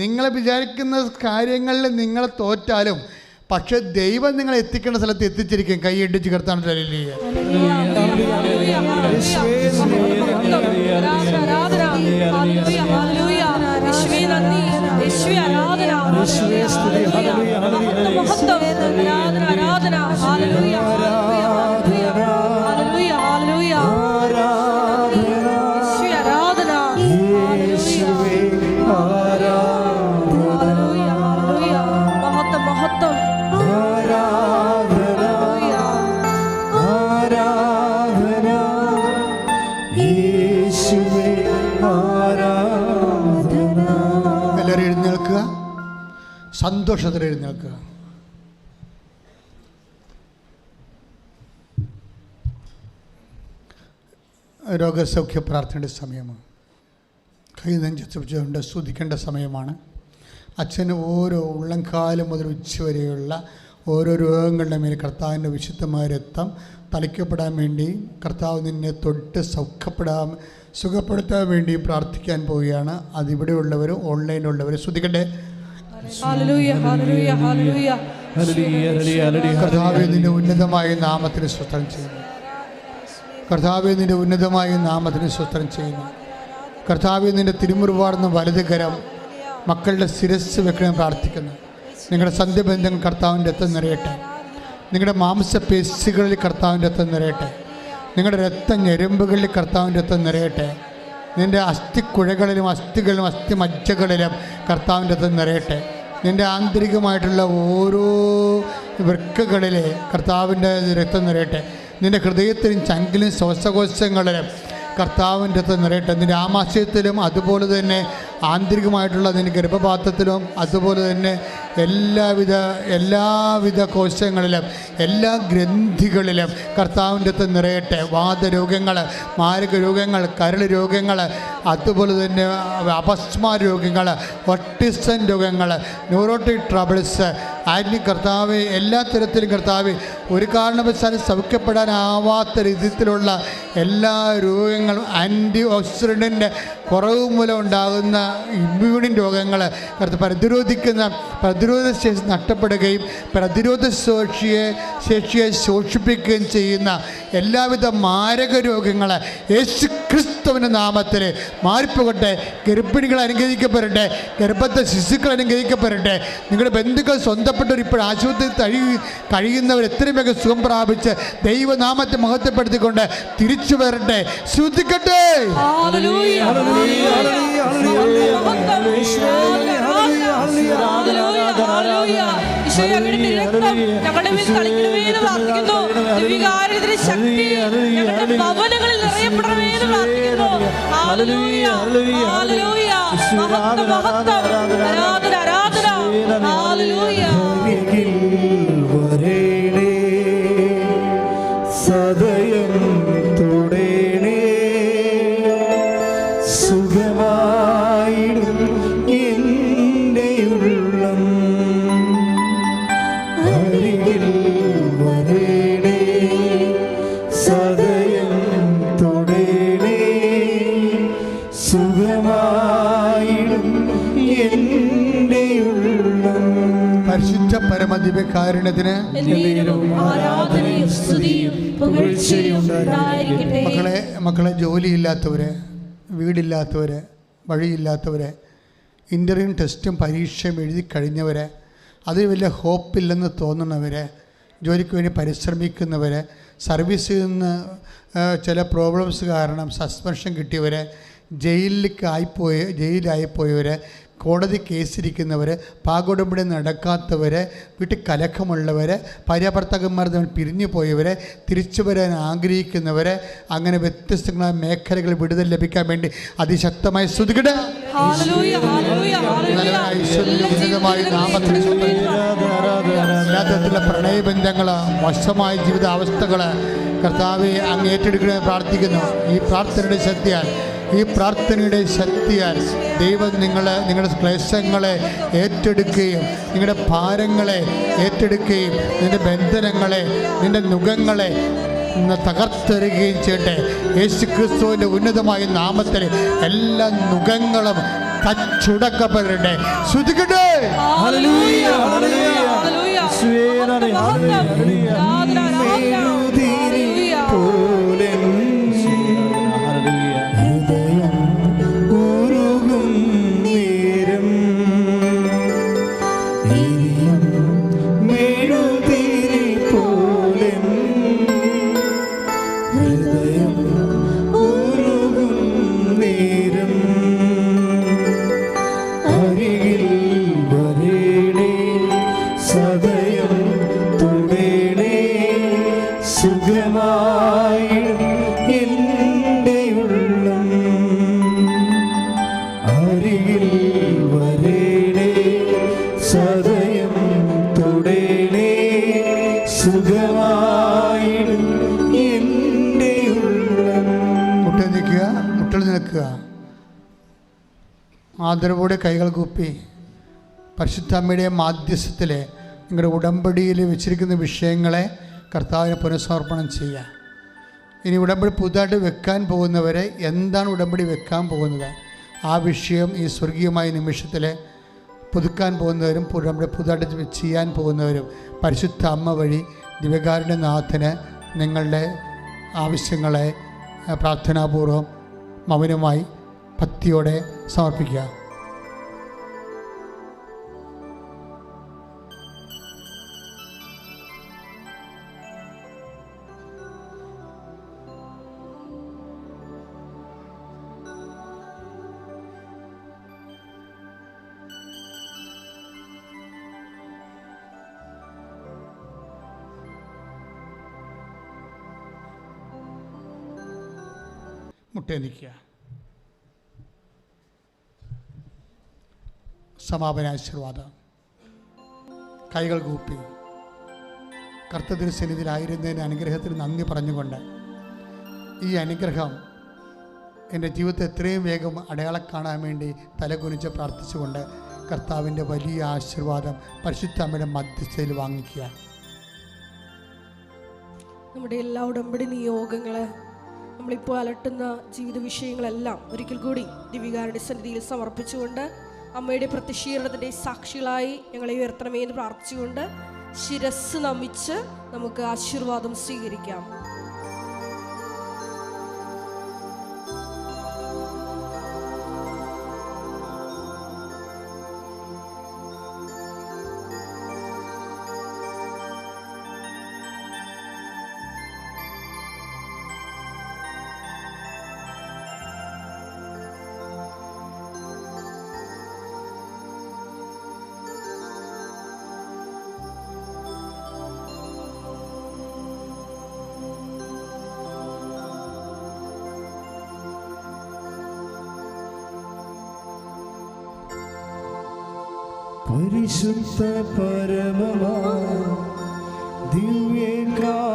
നിങ്ങൾ വിചാരിക്കുന്ന കാര്യങ്ങളിൽ നിങ്ങൾ തോറ്റാലും പക്ഷെ ദൈവം നിങ്ങളെ എത്തിക്കേണ്ട സ്ഥലത്ത് എത്തിച്ചിരിക്കും. കൈ ഇടിച്ച് കിടത്താൻ ഹല്ലേലൂയ, സന്തോഷത്തിൽ എഴുന്നേൽക്കുക രോഗസൗഖ്യ പ്രാർത്ഥനയുടെ സമയമാണ്. കൈ നെഞ്ചുകൊണ്ട് സ്തുതിക്കേണ്ട സമയമാണ്. അച്ഛന് ഓരോ ഉള്ളംകാലം മുതൽ ഉച്ചവരെയുള്ള ഓരോ രോഗങ്ങളുടെ മേൽ കർത്താവിന്റെ വിശുദ്ധമായ രക്തം തളിക്കപ്പെടാൻ വേണ്ടി കർത്താവ് നിന്നെ തൊട്ട് സൗഖ്യപ്പെടാൻ സുഖപ്പെടുത്താൻ വേണ്ടി പ്രാർത്ഥിക്കാൻ പോവുകയാണ്. അതിവിടെയുള്ളവരും ഓൺലൈനിലുള്ളവരും ശ്രദ്ധിക്കട്ടെ കർത്താവെ നിന്റെ ഉന്നതമായ നാമത്തിന് സ്വസ്ത്രം ചെയ്യുന്നു. കർത്താവെ നിന്റെ ഉന്നതമായ നാമത്തിന് സ്വസ്ത്രം ചെയ്യുന്നു. കർത്താവെ നിന്റെ തിരുമുറിവാർന്ന വലതുകരം മക്കളുടെ ശിരസ് വെക്കണം പ്രാർത്ഥിക്കുന്നു. നിങ്ങളുടെ സന്ധ്യബന്ധങ്ങൾ കർത്താവിന്റെ രക്തം നിറയട്ടെ. നിങ്ങളുടെ മാംസപേശികളിൽ കർത്താവിന്റെ രക്തം നിറയട്ടെ. നിങ്ങളുടെ രക്ത ഞെരുമ്പുകളിൽ കർത്താവിന്റെ രക്തം നിറയട്ടെ. നിന്റെ അസ്ഥിക്കുഴകളിലും അസ്ഥികളിലും അസ്ഥി മജ്ജകളിലും കർത്താവിന്റെ അത് നിറയട്ടെ. നിന്റെ ആന്തരികമായിട്ടുള്ള ഓരോ വൃക്കകളിലെ കർത്താവിന്റെ രക്തം നിറയട്ടെ. നിന്റെ ഹൃദയത്തിലും ചങ്കിലും ശ്വാസകോശങ്ങളിലും കർത്താവിന്റെ രക്തം നിറയട്ടെ. നിന്റെ ആമാശയത്തിലും അതുപോലെ തന്നെ ആന്തരികമായിട്ടുള്ള അതിന് ഗർഭപാത്രത്തിലും അതുപോലെ തന്നെ എല്ലാവിധ എല്ലാവിധ കോശങ്ങളിലും എല്ലാ ഗ്രന്ഥികളിലും കർത്താവിന്റെ അത് നിറയട്ടെ. വാദരോഗങ്ങൾ മാരക രോഗങ്ങൾ കരൾ രോഗങ്ങൾ അതുപോലെ തന്നെ അപസ്മാര രോഗങ്ങൾ ഒട്ടിസൺ രോഗങ്ങൾ ന്യൂറോട്ടിക് ട്രബിൾസ് ആന്റി കർത്താവ് എല്ലാ തരത്തിലും കർത്താവ് ഒരു കാരണവശാലും സൗഖ്യപ്പെടാനാവാത്ത രീതിയിലുള്ള എല്ലാ രോഗങ്ങളും ആന്റി ഓക്സിഡന്റിന്റെ കുറവ് മൂലം ഉണ്ടാകുന്ന ഇമ്മ്യൂണിൻ രോഗങ്ങൾ പ്രതിരോധിക്കുന്ന പ്രതിരോധ ശേഷി നഷ്ടപ്പെടുകയും പ്രതിരോധ ശേഷിയെ ശേഷിയെ ശോഷിപ്പിക്കുകയും ചെയ്യുന്ന എല്ലാവിധ മാരക രോഗങ്ങൾ യേശു ക്രിസ്തുവിന്റെ നാമത്തിൽ മാറിപ്പോകട്ടെ. ഗർഭിണികൾ അനുഗ്രഹിക്കപ്പെടട്ടെ. ഗർഭത്തെ ശിശുക്കൾ അനുഗ്രഹിക്കപ്പെടട്ടെ. നിങ്ങളുടെ ബന്ധുക്കൾ സ്വന്തപ്പെട്ടവർ ഇപ്പോൾ ആശുപത്രിയിൽ കഴി കഴിയുന്നവർ എത്രയും വേഗം സുഖം പ്രാപിച്ച് ദൈവനാമത്തെ മഹത്വപ്പെടുത്തിക്കൊണ്ട് തിരിച്ചു വരട്ടെ. ശ്രദ്ധിക്കട്ടെ ഹല്ലേലൂയ, ഹല്ലേലൂയ, മഹത്വം, ഉണ്ടായിരിക്കട്ടെ. മക്കളെ മക്കളെ ജോലിയില്ലാത്തവരെ വീടില്ലാത്തവരെ വഴിയില്ലാത്തവരെ ഇന്റർവ്യൂ ടെസ്റ്റും പരീക്ഷയും എഴുതി കഴിഞ്ഞവരെ അതിൽ വലിയ ഹോപ്പില്ലെന്ന് തോന്നുന്നവരെ ജോലിക്ക് വേണ്ടി പരിശ്രമിക്കുന്നവർ സർവീസിൽ നിന്ന് ചില പ്രോബ്ലംസ് കാരണം സസ്പെൻഷൻ കിട്ടിയവർ ജയിലിലേക്ക് ആയിപ്പോയ ജയിലിലായിപ്പോയവർ കോടതി കേസിരിക്കുന്നവർ പാകോടമ്പടി നടക്കാത്തവർ വീട്ടിൽ കലക്കമുള്ളവർ ഭാര്യാഭർത്താക്കന്മാർ തമ്മിൽ പിരിഞ്ഞു പോയവർ തിരിച്ചു വരാൻ ആഗ്രഹിക്കുന്നവർ അങ്ങനെ വ്യത്യസ്തങ്ങളായ മേഖലകൾ വിടുതൽ ലഭിക്കാൻ വേണ്ടി അതിശക്തമായി നാമത്തിന്. എല്ലാ തരത്തിലുള്ള പ്രണയബന്ധങ്ങൾ മോശമായ ജീവിതാവസ്ഥകൾ കർത്താവെ അങ്ങ് ഏറ്റെടുക്കണമെന്ന് പ്രാർത്ഥിക്കുന്നു. ഈ പ്രാർത്ഥനയുടെ ശക്തിയാൽ ഈ പ്രാർത്ഥനയുടെ ശക്തിയാൽ ദൈവം നിങ്ങൾ നിങ്ങളുടെ ക്ലേശങ്ങളെ ഏറ്റെടുക്കുകയും നിങ്ങളുടെ ഭാരങ്ങളെ ഏറ്റെടുക്കുകയും നിന്റെ ബന്ധനങ്ങളെ നിന്റെ നുഖങ്ങളെ തകർത്തെറുകയും തകർത്തെറിയുകയും ചെയ്യട്ടെ. യേശു ക്രിസ്തുവിന്റെ ഉന്നതമായ നാമത്തിൽ എല്ലാ നുഖങ്ങളും തച്ചുടക്കപ്പെടട്ടെ. ശ്രുതിക്കട്ടെ. ആദരവോടെ കൈകൾ കൂപ്പി പരിശുദ്ധ അമ്മയുടെ മാധ്യസ്ഥത്തിൽ നിങ്ങളുടെ ഉടമ്പടിയിൽ വെച്ചിരിക്കുന്ന വിഷയങ്ങളെ കർത്താവിനെ പുനഃസമർപ്പണം ചെയ്യുക. ഇനി ഉടമ്പടി പുതുതായിട്ട് വെക്കാൻ പോകുന്നവരെ എന്താണ് ഉടമ്പടി വെക്കാൻ പോകുന്നത്? ആ വിഷയം ഈ സ്വർഗീയമായ നിമിഷത്തിൽ പുതുക്കാൻ പോകുന്നവരും ഉടമ്പടി പുതുതായിട്ട് ചെയ്യാൻ പോകുന്നവരും പരിശുദ്ധ അമ്മ വഴി ദിവ്യകാരുടെ നാഥന് നിങ്ങളുടെ ആവശ്യങ്ങളെ പ്രാർത്ഥനാപൂർവം മൗനമായി ഭക്തിയോടെ സമർപ്പിക്കുക മുട്ടേ നിൽക്കുക സമാപന ആശീർവാദം കൈകൾ കൂപ്പി. കർത്തതിന് സന്നിധിയിലായിരുന്നതിന് അനുഗ്രഹത്തിന് നന്ദി പറഞ്ഞുകൊണ്ട് ഈ അനുഗ്രഹം എന്റെ ജീവിതത്തെ എത്രയും വേഗം അടയാളം കാണാൻ വേണ്ടി തലകുനിച്ച് പ്രാർത്ഥിച്ചുകൊണ്ട് കർത്താവിന്റെ വലിയ ആശീർവാദം പരിശുദ്ധ അമ്മയുടെ മധ്യസ്ഥയിൽ വാങ്ങിക്കുക നമ്മുടെ എല്ലാ ഉടമ്പടി നിയോഗങ്ങൾ നമ്മളിപ്പോൾ അലട്ടുന്ന ജീവിത വിഷയങ്ങളെല്ലാം ഒരിക്കൽ കൂടി ദിവികാരുടെ സന്നിധിയിൽ സമർപ്പിച്ചുകൊണ്ട് അമ്മയുടെ പ്രത്യക്ഷീകരണത്തിന്റെ സാക്ഷികളായി ഞങ്ങളെ ഉയർത്തണമേ എന്ന് പ്രാർത്ഥിച്ചുകൊണ്ട് ശിരസ് നമിച്ച് നമുക്ക് ആശീർവാദം സ്വീകരിക്കാം. പരിശുദ്ധ പരമമാ ദിവ്യകാരുണ്യമേ